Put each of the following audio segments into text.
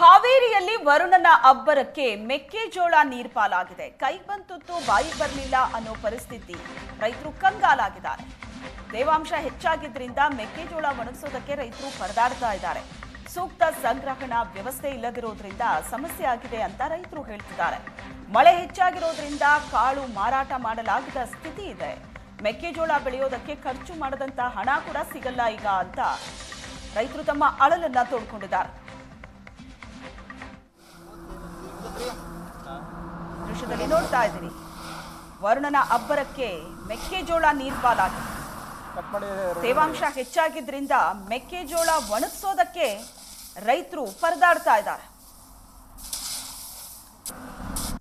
ಹಾವೇರಿಯಲ್ಲಿ ವರುಣನ ಅಬ್ಬರಕ್ಕೆ ಮೆಕ್ಕೆಜೋಳ ನೀರ್ಪಾಲಾಗಿದೆ. ಕೈ ಬಂತುತ್ತು ಬಾಯಿ ಬರಲಿಲ್ಲ ಅನ್ನೋ ಪರಿಸ್ಥಿತಿ. ರೈತರು ಕಂಗಾಲಾಗಿದ್ದಾರೆ. ತೇವಾಂಶ ಹೆಚ್ಚಾಗಿದ್ರಿಂದ ಮೆಕ್ಕೆಜೋಳ ಒಣಗಿಸೋದಕ್ಕೆ ರೈತರು ಪರದಾಡ್ತಾ ಇದ್ದಾರೆ. ಸೂಕ್ತ ಸಂಗ್ರಹಣಾ ವ್ಯವಸ್ಥೆ ಇಲ್ಲದಿರೋದ್ರಿಂದ ಸಮಸ್ಯೆ ಆಗಿದೆ ಅಂತ ರೈತರು ಹೇಳ್ತಿದ್ದಾರೆ. ಮಳೆ ಹೆಚ್ಚಾಗಿರೋದ್ರಿಂದ ಕಾಳು ಮಾರಾಟ ಮಾಡಲಾಗದ ಸ್ಥಿತಿ ಇದೆ. ಮೆಕ್ಕೆಜೋಳ ಬೆಳೆಯೋದಕ್ಕೆ ಖರ್ಚು ಮಾಡದಂತ ಹಣ ಕೂಡ ಸಿಗಲ್ಲ ಈಗ ಅಂತ ರೈತರು ತಮ್ಮ ಅಳಲನ್ನ ತೋಡ್ಕೊಂಡಿದ್ದಾರೆ. ದೃಶ್ಯದಲ್ಲಿ ನೋಡ್ತಾ ಇದ್ದೀರಿ. ವರುಣನ ಅಬ್ಬರಕ್ಕೆ ಮೆಕ್ಕೆಜೋಳ ನೀರ್ಪಾಲಾಗಿದೆ ತೇವಾಂಶ ಹೆಚ್ಚಾಗಿದ್ರಿಂದ ಮೆಕ್ಕೆಜೋಳ ಒಣಗಿಸೋದಕ್ಕೆ ರೈತರು ಪರದಾಡ್ತಾ ಇದ್ದಾರೆ.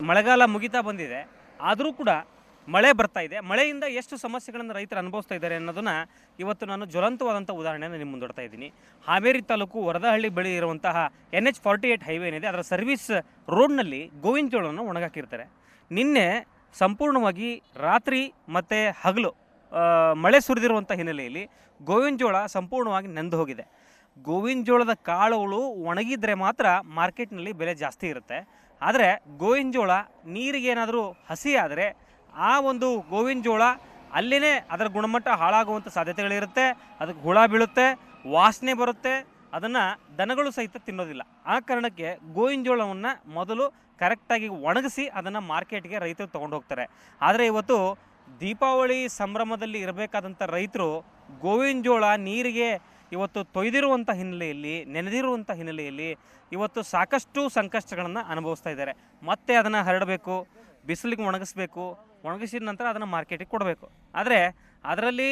ಮಳೆಗಾಲ ಮುಗಿತಾ ಬಂದಿದೆ. ಆದರೂ ಕೂಡ ಮಳೆ ಬರ್ತಾ ಇದೆ. ಮಳೆಯಿಂದ ಎಷ್ಟು ಸಮಸ್ಯೆಗಳನ್ನು ರೈತರು ಅನುಭವಿಸ್ತಾ ಇದ್ದಾರೆ ಅನ್ನೋದನ್ನು ಇವತ್ತು ನಾನು ಜ್ವಲಂತವಾದಂಥ ಉದಾಹರಣೆಯನ್ನು ನಿಮ್ಮ ಮುಂದೊಡ್ತಾ ಇದ್ದೀನಿ. ಹಾವೇರಿ ತಾಲೂಕು ವರದಹಳ್ಳಿ ಬಳಿ ಇರುವಂತಹ N H forty eight highway ಏನಿದೆ ಅದರ ಸರ್ವಿಸ್ ರೋಡ್ನಲ್ಲಿ ಗೋವಿನ ಜೋಳವನ್ನು ಒಣಗಾಕಿರ್ತಾರೆ. ನಿನ್ನೆ ಸಂಪೂರ್ಣವಾಗಿ ರಾತ್ರಿ ಮತ್ತು ಹಗಲು ಮಳೆ ಸುರಿದಿರುವಂಥ ಹಿನ್ನೆಲೆಯಲ್ಲಿ ಗೋವಿನ ಜೋಳ ಸಂಪೂರ್ಣವಾಗಿ ನೆಂದು ಹೋಗಿದೆ. ಗೋವಿನ ಜೋಳದ ಕಾಳುಗಳು ಒಣಗಿದರೆ ಮಾತ್ರ ಮಾರ್ಕೆಟ್ನಲ್ಲಿ ಬೆಲೆ ಜಾಸ್ತಿ ಇರುತ್ತೆ. ಆದರೆ ಗೋವಿನ ಜೋಳ ನೀರಿಗೇನಾದರೂ ಹಸಿ ಆದರೆ ಆ ಒಂದು ಗೋವಿನ ಜೋಳ ಅಲ್ಲಿನೇ ಅದರ ಗುಣಮಟ್ಟ ಹಾಳಾಗುವಂಥ ಸಾಧ್ಯತೆಗಳಿರುತ್ತೆ, ಅದಕ್ಕೆ ಹುಳ ಬೀಳುತ್ತೆ, ವಾಸನೆ ಬರುತ್ತೆ, ಅದನ್ನು ದನಗಳು ಸಹಿತ ತಿನ್ನೋದಿಲ್ಲ. ಆ ಕಾರಣಕ್ಕೆ ಗೋವಿನ ಜೋಳವನ್ನು ಮೊದಲು ಕರೆಕ್ಟಾಗಿ ಒಣಗಿಸಿ ಅದನ್ನು ಮಾರ್ಕೆಟ್ಗೆ ರೈತರು ತೊಗೊಂಡು ಹೋಗ್ತಾರೆ. ಆದರೆ ಇವತ್ತು ದೀಪಾವಳಿ ಸಂಭ್ರಮದಲ್ಲಿ ಇರಬೇಕಾದಂಥ ರೈತರು ಗೋವಿನ ಜೋಳ ನೀರಿಗೆ ಇವತ್ತು ತೊಯ್ದಿರುವಂಥ ಹಿನ್ನೆಲೆಯಲ್ಲಿ, ನೆನೆದಿರುವಂಥ ಹಿನ್ನೆಲೆಯಲ್ಲಿ ಇವತ್ತು ಸಾಕಷ್ಟು ಸಂಕಷ್ಟಗಳನ್ನು ಅನುಭವಿಸ್ತಾ ಇದ್ದಾರೆ. ಮತ್ತೆ ಅದನ್ನು ಹರಡಬೇಕು ಬಿಸಿಲಿಗೆ ಒಣಗಿಸ್ಬೇಕು, ಒಣಗಿಸಿದ ನಂತರ ಅದನ್ನು ಮಾರ್ಕೆಟಿಗೆ ಕೊಡಬೇಕು. ಆದರೆ ಅದರಲ್ಲಿ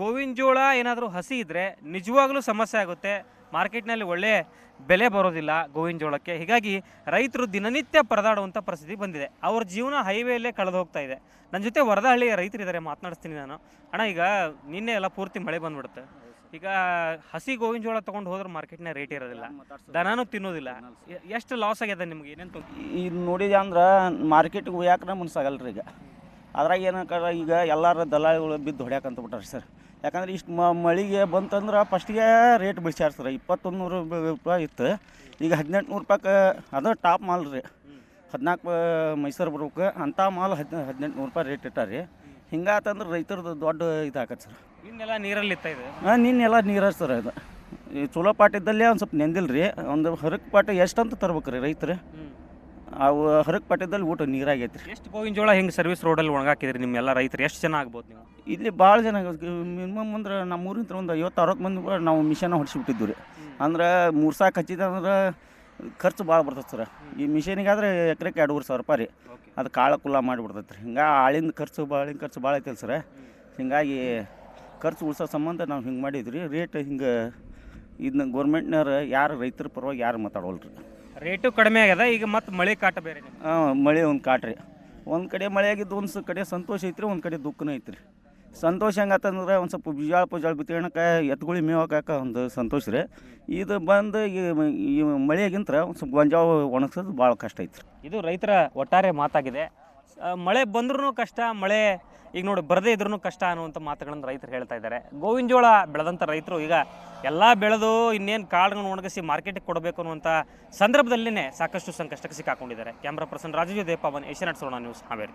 ಗೋವಿನ ಜೋಳ ಏನಾದರೂ ಹಸಿ ಇದ್ದರೆ ನಿಜವಾಗ್ಲೂ ಸಮಸ್ಯೆ ಆಗುತ್ತೆ. ಮಾರ್ಕೆಟ್ನಲ್ಲಿ ಒಳ್ಳೆ ಬೆಲೆ ಬರೋದಿಲ್ಲ ಗೋವಿನ ಜೋಳಕ್ಕೆ. ಹೀಗಾಗಿ ರೈತರು ದಿನನಿತ್ಯ ಪರದಾಡುವಂಥ ಪರಿಸ್ಥಿತಿ ಬಂದಿದೆ. ಅವ್ರ ಜೀವನ ಹೈವೇಯಲ್ಲೇ ಕಳೆದು ಹೋಗ್ತಾ ಇದೆ. ನನ್ನ ಜೊತೆ ವರದಹಳ್ಳಿಯ ರೈತರಿದ್ದಾರೆ, ಮಾತನಾಡಿಸ್ತೀನಿ ನಾನು. ಅಣ್ಣ, ಈಗ ನಿನ್ನೆ ಎಲ್ಲ ಪೂರ್ತಿ ಮಳೆ ಬಂದ್ಬಿಡುತ್ತೆ. ಈಗ ಹಸಿ ಗೋವಿನ ಜೋಳ ತಗೊಂಡು ಹೋದ್ರೆ ಮಾರ್ಕೆಟ್ನ ರೇಟ್ ಇರೋದಿಲ್ಲ. ದನಾನು ತಿನ್ನೋದಿಲ್ಲ. ಎ- ಎಷ್ಟು ಲಾಸ್ ಆಗ್ಯದ ನಿಮ್ಗೆ? ಏನೇನು ಈಗ ನೋಡಿದೆ ಅಂದ್ರೆ ಮಾರ್ಕೆಟ್ಗೆ ಒಯ್ಯಾಕ್ರೆ ಮನ್ಸಾಗಲ್ಲ ರೀ ಈಗ. ಅದ್ರಾಗ ಏನಕ್ಕಾರ ಈಗ ಎಲ್ಲರ ದಲ್ಲಾಳಿಗಳು ಬಿದ್ದು ಹೊಡ್ಯಾಕಂತ ಬಿಟ್ಟಾರೆ ಸರ್. ಯಾಕಂದ್ರೆ ಇಷ್ಟು ಮ ಮಳಿಗೆ ಬಂತಂದ್ರೆ ಫಸ್ಟಿಗೆ ರೇಟ್ ಬಿಡ್ಸ್ಯಾರ ಸರ್. ಇಪ್ಪತ್ತೊಂದು ನೂರು ರೂಪಾಯಿ ಇತ್ತು. ಈಗ ಹದಿನೆಂಟು ನೂರು ರೂಪಾಯ್ಗೆ ಅದು ಟಾಪ್ ಮಾಲ್ ರೀ. ಹದಿನಾಲ್ಕು ಮೈಸೂರು ಬರ್ಬೇಕು. ಅಂಥ ಮಾಲ್ ಹದ್ ಹದಿನೆಂಟು ನೂರು ರೂಪಾಯಿ ರೇಟ್ ಇಟ್ಟಾರ. ರೀ ಹಿಂಗಾತಂದ್ರೆ ರೈತರದ್ದು ದೊಡ್ಡ ಇದಾಕತ್ತೆ ಸರ್. ಇನ್ನೆಲ್ಲ ನೀರಲ್ಲಿ ಇತ್ತ ಇದು? ಹಾಂ ನಿನ್ನೆಲ್ಲ ನೀರು ಸರ್ ಅದು. ಈ ಚಲೋ ಪಾಟ್ ಇದ್ದಲ್ಲೇ ಒಂದು ಸ್ವಲ್ಪ ನೆಂದಿಲ್ಲ ರೀ ಒಂದು ಹರಕ್ ಎಷ್ಟು ಅಂತ ತರ್ಬೇಕು ರೀ ರೈತರು ಅವು ಹರಕ್ ಪಾಟಿದ್ದಲ್ಲಿ ಊಟ ನೀರಾಗೈತೆ ರೀ ಎಷ್ಟು ಗೋವಿನ ಜೋಳ ಹಿಂಗೆ ಸರ್ವಿಸ್ ರೋಡಲ್ಲಿ ಒಣಗಾಕಿದ್ರಿ ನಿಮ್ಮೆಲ್ಲ ರೈತರು? ಎಷ್ಟು ಜನ ಆಗ್ಬೋದು ನೀವು? ಇಲ್ಲಿ ಭಾಳ ಜನ ಮಿನಿಮಮ್ ಅಂದ್ರೆ ನಮ್ಮ ಊರಿಂದ ಒಂದು ಐವತ್ತು ಅರವತ್ತು ಮಂದಿ ಕೂಡ ನಾವು ಮಿಷನ್ ಹೊಡಿಸಿಬಿಟ್ಟಿದ್ವಿ ರೀ ಅಂದ್ರೆ ಮೂರು ಸಾಕು ಹಚ್ಚಿದ ಅಂದ್ರೆ ಖರ್ಚು ಭಾಳ ಬರ್ತದೆ ಸರ್. ಈ ಮಿಷನಿಗಾದ್ರೆ ಎಕರೆಗೆ ಎರಡೂವರೆ ಸಾವಿರ ರೂಪಾಯಿ ರೀ. ಅದು ಕಾಳ ಕುಲ್ಲ ಮಾಡಿಬಿಡ್ತೈತೆ ರೀ. ಹಿಂಗೆ ಆಳಿನ ಖರ್ಚು ಬಾಳಿನ ಖರ್ಚು ಭಾಳ ಐತಲ್ಲ ಸರ್. ಹೀಗಾಗಿ ಖರ್ಚು ಉಳಿಸೋ ಸಂಬಂಧ ನಾವು ಹಿಂಗೆ ಮಾಡಿದ್ವಿ ರೀ. ರೇಟ್ ಹಿಂಗೆ ಇದನ್ನ ಗೌರ್ಮೆಂಟ್ನವ್ರು ಯಾರು ರೈತರ ಪರವಾಗಿ ಯಾರು ಮಾತಾಡೋಲ್ಲ ರೀ. ರೇಟು ಕಡಿಮೆ ಆಗ್ಯದ. ಈಗ ಮತ್ತೆ ಮಳೆ ಕಾಟ ಬೇರೆ ಹಾಂ ಮಳೆ ಒಂದು ಕಾಟ್ರಿ ಒಂದು ಕಡೆ ಮಳೆ ಆಗಿದ್ದು ಒಂದು ಸ ಕಡೆ ಸಂತೋಷ ಐತ್ರಿ ಒಂದು ಕಡೆ ದುಃಖನೂ ಐತ್ರಿ. ಸಂತೋಷ ಹೆಂಗಾತಂದ್ರೆ ಒಂದು ಸ್ವಲ್ಪ ಬಿಜಾಳ ಪುಜಾಳ ಬಿತ್ಕೊಳಕ್ಕೆ ಎತ್ಗುಳಿ ಮೇವಾಕ ಒಂದು ಸಂತೋಷ ರೀ. ಇದು ಬಂದು ಈ ಮಳೆಗಿಂತ ಒಂದು ಸ್ವಲ್ಪ ಗೊಂಜಾಳ ಒಣಗ್ಸೋದು ಭಾಳ ಕಷ್ಟ ಐತ್ರಿ. ಇದು ರೈತರ ಒಟ್ಟಾರೆ ಮಾತಾಗಿದೆ. ಮಳೆ ಬಂದ್ರೂ ಕಷ್ಟ, ಮಳೆ ಈಗ ನೋಡಿ ಬರದೇ ಇದ್ರೂ ಕಷ್ಟ ಅನ್ನುವಂಥ ಮಾತುಗಳನ್ನು ರೈತರು ಹೇಳ್ತಾ ಇದ್ದಾರೆ. ಗೋವಿನ ಜೋಳ ಬೆಳೆದಂಥ ರೈತರು ಈಗ ಎಲ್ಲ ಬೆಳೆದು ಇನ್ನೇನು ಕಾಳುಗಳನ್ನು ಒಣಗಿಸಿ ಮಾರ್ಕೆಟಿಗೆ ಕೊಡಬೇಕು ಅನ್ನುವಂಥ ಸಂದರ್ಭದಲ್ಲಿನೇ ಸಾಕಷ್ಟು ಸಂಕಷ್ಟಕ್ಕೆ ಸಿಕ್ಕಾಕೊಂಡಿದ್ದಾರೆ. ಕ್ಯಾಮ್ರಾ ಪರ್ಸನ್ ರಾಜೀವ್ ದೇಪಾವನ್ ಏಷ್ಯಾನೆಟ್ ಸೋಣ ನ್ಯೂಸ್, ಹಾವೇರಿ.